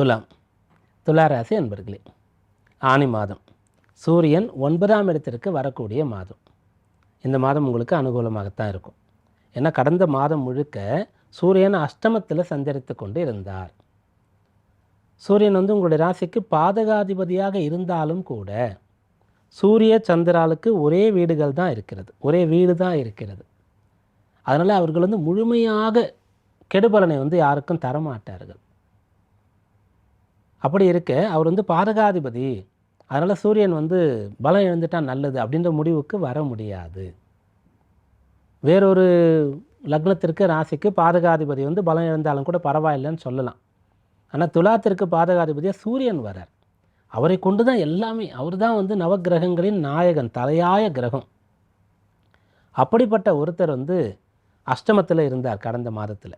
துலாம். துலா ராசி அன்பர்களே ஆனி மாதம். சூரியன் ஒன்பதாம் இடத்திற்கு வரக்கூடிய மாதம். இந்த மாதம் உங்களுக்கு அனுகூலமாகத்தான் இருக்கும். ஏன்னா கடந்த மாதம் முழுக்க சூரியன் அஷ்டமத்தில் சஞ்சரித்து கொண்டு இருந்தார். சூரியன் வந்து உங்களுடைய ராசிக்கு பாதகாதிபதியாக இருந்தாலும் கூட சூரிய சந்திராளுக்கு ஒரே வீடுகள் தான் இருக்கிறது. ஒரே வீடு தான் இருக்கிறது. அதனால் அவர்கள் வந்து முழுமையாக கெடுபலனை வந்து யாருக்கும் தரமாட்டார்கள். அப்படி இருக்க அவர் வந்து பாதகாதிபதி. அதனால் சூரியன் வந்து பலம் இழந்துட்டால் நல்லது அப்படின்ற முடிவுக்கு வர முடியாது. வேறொரு லக்னத்திற்கு ராசிக்கு பாதகாதிபதி வந்து பலம் இழந்தாலும் கூட பரவாயில்லைன்னு சொல்லலாம். ஆனால் துலாத்திற்கு பாதகாதிபதியாக சூரியன் வரார். அவரை கொண்டு தான் எல்லாமே அவர் தான் வந்து நவக்கிரகங்களின் நாயகன் தலையாய கிரகம். அப்படிப்பட்ட ஒருத்தர் வந்து அஷ்டமத்தில் இருந்தார் கடந்த மாதத்தில்.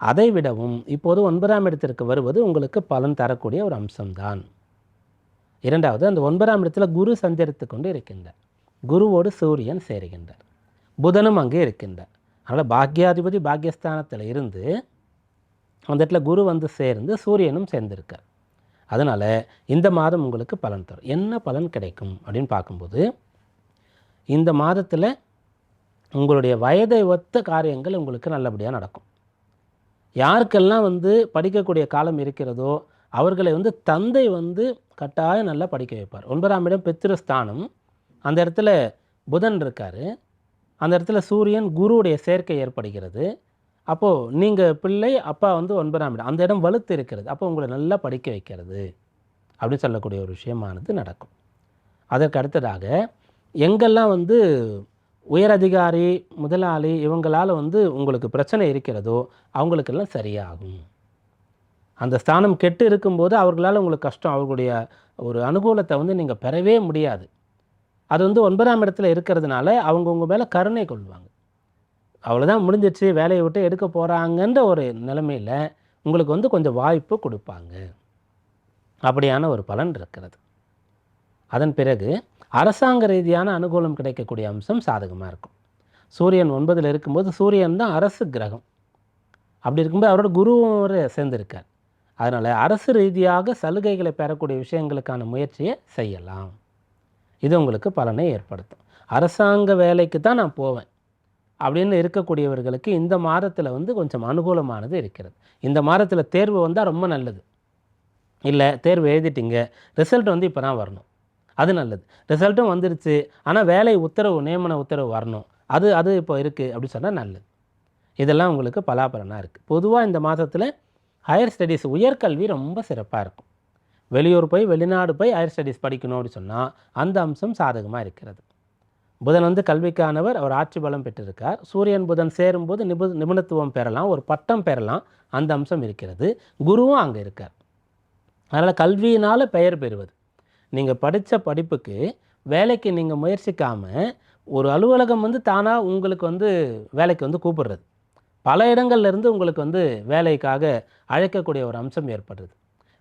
அதை விடவும் இப்போது ஒன்பதாம் இடத்திற்கு வருவது உங்களுக்கு பலன் தரக்கூடிய ஒரு அம்சம்தான். இரண்டாவது அந்த ஒன்பதாம் இடத்துல குரு சஞ்சரித்து கொண்டு இருக்கின்றார். குருவோடு சூரியன் சேருகின்றார். புதனும் அங்கே இருக்கின்றார். அதனால் பாக்யாதிபதி பாக்யஸ்தானத்தில் இருந்து அந்த இடத்துல குரு வந்து சேர்ந்து சூரியனும் சேர்ந்திருக்கார். அதனால் இந்த மாதம் உங்களுக்கு பலன் தரும். என்ன பலன் கிடைக்கும் அப்படின்னு பார்க்கும்போது இந்த மாதத்தில் உங்களுடைய வயதை ஒத்த காரியங்கள் உங்களுக்கு நல்லபடியாக நடக்கும். யாருக்கெல்லாம் வந்து படிக்கக்கூடிய காலம் இருக்கிறதோ அவர்களை வந்து தந்தை வந்து கட்டாயம் நல்லா படிக்க வைப்பார். ஒன்பதாம் இடம் பித்திருஸ்தானம் அந்த இடத்துல புதன் இருக்கார். அந்த இடத்துல சூரியன் குருவுடைய சேர்க்கை ஏற்படுகிறது. அப்போது நீங்கள் பிள்ளை அப்பா வந்து ஒன்பதாம் இடம். அந்த இடம் வலுத்து இருக்கிறது. அப்போ உங்களை நல்லா படிக்க வைக்கிறது. அப்படின்னு சொல்லக்கூடிய ஒரு விஷயமானது நடக்கும். அதற்கு அடுத்ததாக எங்கெல்லாம் வந்து உயரதிகாரி முதலாளி இவங்களால் வந்து உங்களுக்கு பிரச்சனை இருக்கிறதோ அவங்களுக்கெல்லாம் சரியாகும். அந்த ஸ்தானம் கெட்டு இருக்கும்போது அவர்களால் உங்களுக்கு கஷ்டம் அவர்களுடைய ஒரு அனுகூலத்தை வந்து நீங்கள் பெறவே முடியாது. அது வந்து ஒன்பதாம் இடத்துல இருக்கிறதுனால அவங்க உங்கள் மேலே கருணை கொள்வாங்க. அவ்வளோதான் முடிஞ்சிடுச்சு வேலையை விட்டு எடுக்க போகிறாங்கன்ற ஒரு நிலைமையில் உங்களுக்கு வந்து கொஞ்சம் வாய்ப்பு கொடுப்பாங்க. அப்படியான ஒரு பலன் இருக்கிறது. அதன் பிறகு அரசாங்க ரீதியான அனுகூலம் கிடைக்கக்கூடிய அம்சம் சாதகமாக இருக்கும். சூரியன் ஒன்பதில் இருக்கும்போது சூரியன் தான் அரசு கிரகம். அப்படி இருக்கும்போது அவரோட குருவும் ஒரு சேர்ந்திருக்கார். அதனால் அரசு ரீதியாக சலுகைகளை பெறக்கூடிய விஷயங்களுக்கான முயற்சியை செய்யலாம். இது உங்களுக்கு பலனை ஏற்படுத்தும். அரசாங்க வேலைக்கு தான் நான் போவேன் அப்படின்னு இருக்கக்கூடியவர்களுக்கு இந்த மாதத்தில் வந்து கொஞ்சம் அனுகூலமானது இருக்கிறது. இந்த மாதத்தில் தேர்வு வந்தால் ரொம்ப நல்லது. இல்லை தேர்வு எழுதிட்டீங்க ரிசல்ட் வந்து இப்போ தான் வரணும். அது நல்லது. ரிசல்ட்டும் வந்துருச்சு. ஆனால் வேலை உத்தரவு நியமன உத்தரவு வரணும். அது அது இப்போ இருக்குது அப்படின்னு சொன்னால் நல்லது. இதெல்லாம் உங்களுக்கு பலாபலனாக இருக்குது பொதுவாக இந்த மாதத்தில் ஹையர் ஸ்டடீஸ் உயர்கல்வி ரொம்ப சிறப்பாக இருக்கும். வெளியூர் போய் வெளிநாடு போய் ஹையர் ஸ்டடீஸ் படிக்கணும் அப்படின்னு சொன்னால் அந்த அம்சம் சாதகமாக இருக்கிறது. புதன் வந்து கல்விக்கானவர். அவர் ஆட்சி பலம் பெற்றிருக்கார். சூரியன் புதன் சேரும்போது நிபு நிபுணத்துவம் பெறலாம். ஒரு பட்டம் பெறலாம். அந்த அம்சம் இருக்கிறது. குருவும் அங்கே இருக்கார். அதனால் கல்வியினால் பெயர் பெறுவது. நீங்கள் படித்த படிப்புக்கு வேலைக்கு நீங்கள் முயற்சிக்காமல் ஒரு அலுவலகம் வந்து தானாக உங்களுக்கு வந்து வேலைக்கு வந்து கூப்பிடுறது. பல இடங்கள்லேருந்து உங்களுக்கு வந்து வேலைக்காக அழைக்கக்கூடிய ஒரு அம்சம் ஏற்படுறது.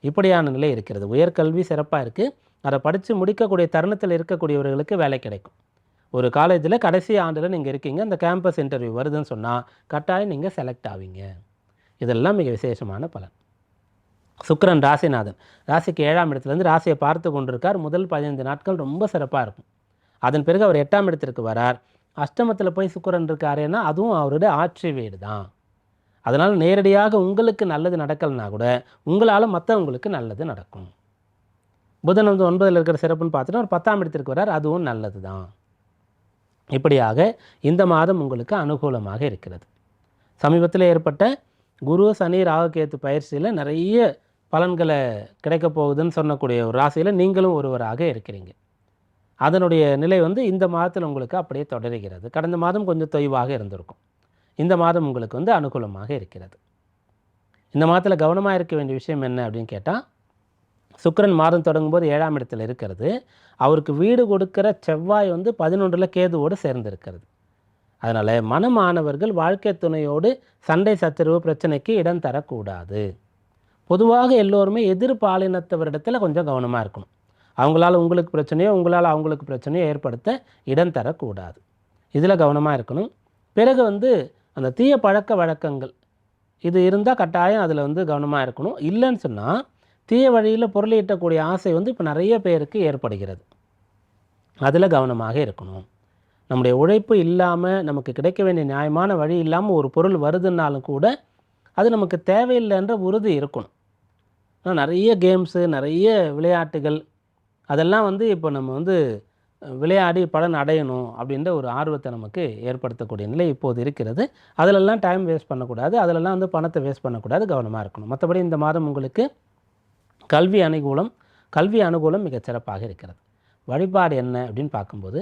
இப்படியான நிலை இருக்கிறது. உயர்கல்வி சிறப்பாக இருக்குது அதை படித்து முடிக்கக்கூடிய தருணத்தில் இருக்கக்கூடியவர்களுக்கு வேலை கிடைக்கும். ஒரு காலேஜில் கடைசி ஆண்டில் நீங்கள் இருக்கீங்க. அந்த கேம்பஸ் இன்டர்வியூ வருதுன்னு சொன்னால் கட்டாயம் நீங்கள் செலக்ட் ஆவீங்க. இதெல்லாம் மிக விசேஷமான பலன். சுக்கிரன் ராசிநாதன். ராசிக்கு ஏழாம் இடத்துலேருந்து ராசியை பார்த்து கொண்டிருக்கார். முதல் பதினைந்து நாட்கள் ரொம்ப சிறப்பாக இருக்கும். அதன் பிறகு அவர் எட்டாம் இடத்திற்கு வரார். அஷ்டமத்தில் போய் சுக்கரன் இருக்காருன்னா அதுவும் அவருடைய ஆட்சி வீடு தான் அதனால் நேரடியாக உங்களுக்கு நல்லது நடக்கலைன்னா கூட உங்களால் மற்றவங்களுக்கு நல்லது நடக்கும். புதன் வந்து ஒன்பதில் இருக்கிற சிறப்புன்னு பார்த்துட்டு ஒரு பத்தாம் இடத்திற்கு வரார். அதுவும் நல்லது தான் இப்படியாக இந்த மாதம் உங்களுக்கு அனுகூலமாக இருக்கிறது. சமீபத்தில் ஏற்பட்ட குரு சனி ராகுகேத்து பயிற்சியில் நிறைய பலன்களை கிடைக்கப் போகுதுன்னு சொன்னக்கூடிய ஒரு ராசியில் நீங்களும் ஒருவராக இருக்கிறீங்க. அதனுடைய நிலை வந்து இந்த மாதத்தில் உங்களுக்கு அப்படியே தொடர்கிறது. கடந்த மாதம் கொஞ்சம் தொய்வாக இருந்திருக்கும். இந்த மாதம் உங்களுக்கு வந்து அனுகூலமாக இருக்கிறது. இந்த மாதத்தில் கவனமாக இருக்க வேண்டிய விஷயம் என்ன அப்படின்னு கேட்டால் சுக்கிரன் மாதம் தொடங்கும்போது ஏழாம் இடத்தில் இருக்கிறது. அவருக்கு வீடு கொடுக்கிற செவ்வாய் வந்து பதினொன்றில் கேதுவோடு சேர்ந்திருக்கிறது. அதனால் மனமானவர்கள் வாழ்க்கை துணையோடு சண்டை சத்துருவு பிரச்சனைக்கு இடம் தரக்கூடாது. பொதுவாக எல்லோருமே எதிர்பாலினத்தவரிடத்தில் கொஞ்சம் கவனமாக இருக்கணும். அவங்களால் உங்களுக்கு பிரச்சனையோ உங்களால் அவங்களுக்கு பிரச்சனையோ ஏற்படுத்த இடம் தரக்கூடாது. இதில் கவனமாக இருக்கணும். பிறகு வந்து அந்த தீய பழக்க வழக்கங்கள் இது இருந்தால் கட்டாயம் அதில் வந்து கவனமாக இருக்கணும். இல்லைன்னு சொன்னால் தீய வழியில் பொருள் ஈட்டக்கூடிய ஆசை வந்து இப்போ நிறைய பேருக்கு ஏற்படுகிறது. அதில் கவனமாக இருக்கணும். நம்முடைய உழைப்பு இல்லாமல் நமக்கு கிடைக்க வேண்டிய நியாயமான வழி இல்லாமல் ஒரு பொருள் வருதுன்னாலும் கூட அது நமக்கு தேவையில்லைன்ற உறுதி இருக்கணும். ஆனால் நிறைய கேம்ஸு நிறைய விளையாட்டுகள் அதெல்லாம் வந்து இப்போ நம்ம வந்து விளையாடி பலன் அடையணும் அப்படின்ற ஒரு ஆர்வத்தை நமக்கு ஏற்படுத்தக்கூடிய நிலை இப்போது இருக்கிறது. அதிலெல்லாம் டைம் வேஸ்ட் பண்ணக்கூடாது. அதிலெல்லாம் வந்து பணத்தை வேஸ்ட் பண்ணக்கூடாது. கவனமாக இருக்கணும். மற்றபடி இந்த மாதம் உங்களுக்கு கல்வி அனுகூலம் கல்வி அனுகூலம் மிகச் சிறப்பாக இருக்கிறது. வழிபாடு என்ன அப்படின்னு பார்க்கும்போது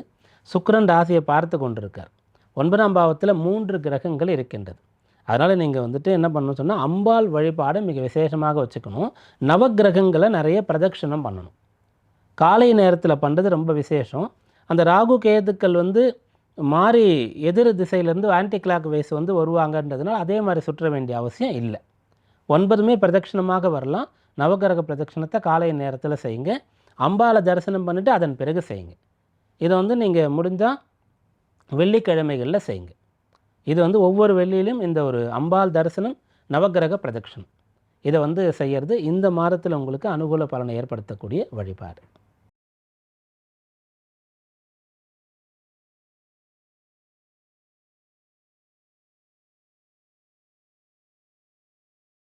சுக்கரன் ராசியை பார்த்து கொண்டிருக்கார். ஒன்பதாம் பாவத்தில் மூன்று கிரகங்கள் இருக்கின்றது. அதனால் நீங்கள் வந்துட்டு என்ன பண்ணணும் சொன்னால் அம்பாள் வழிபாடை மிக விசேஷமாக வச்சுக்கணும். நவக்கிரகங்களை நிறைய பிரதட்சணம் பண்ணணும். காலை நேரத்தில் பண்ணுறது ரொம்ப விசேஷம். அந்த ராகு கேதுக்கள் வந்து மாறி எதிர் திசையிலேருந்து ஆன்டி கிளாக் வைஸ் வந்து வருவாங்கன்றதுனால அதே மாதிரி சுற்ற வேண்டிய அவசியம் இல்லை. ஒன்பதுமே பிரதட்சணமாக வரலாம். நவகிரக பிரதட்சிணத்தை காலை நேரத்தில் செய்யுங்க. அம்பாளை தரிசனம் பண்ணிவிட்டு அதன் பிறகு செய்யுங்க. இதை வந்து நீங்கள் முடிஞ்சால் வெள்ளிக்கிழமைகளில் செய்யுங்க. இது வந்து ஒவ்வொரு வெள்ளியிலும் இந்த ஒரு அம்பாள் தரிசனம் நவகிரக பிரதட்சணம். இதை வந்து செய்கிறது இந்த மாதத்தில் உங்களுக்கு அனுகூல பலனை ஏற்படுத்தக்கூடிய வழிபாடு.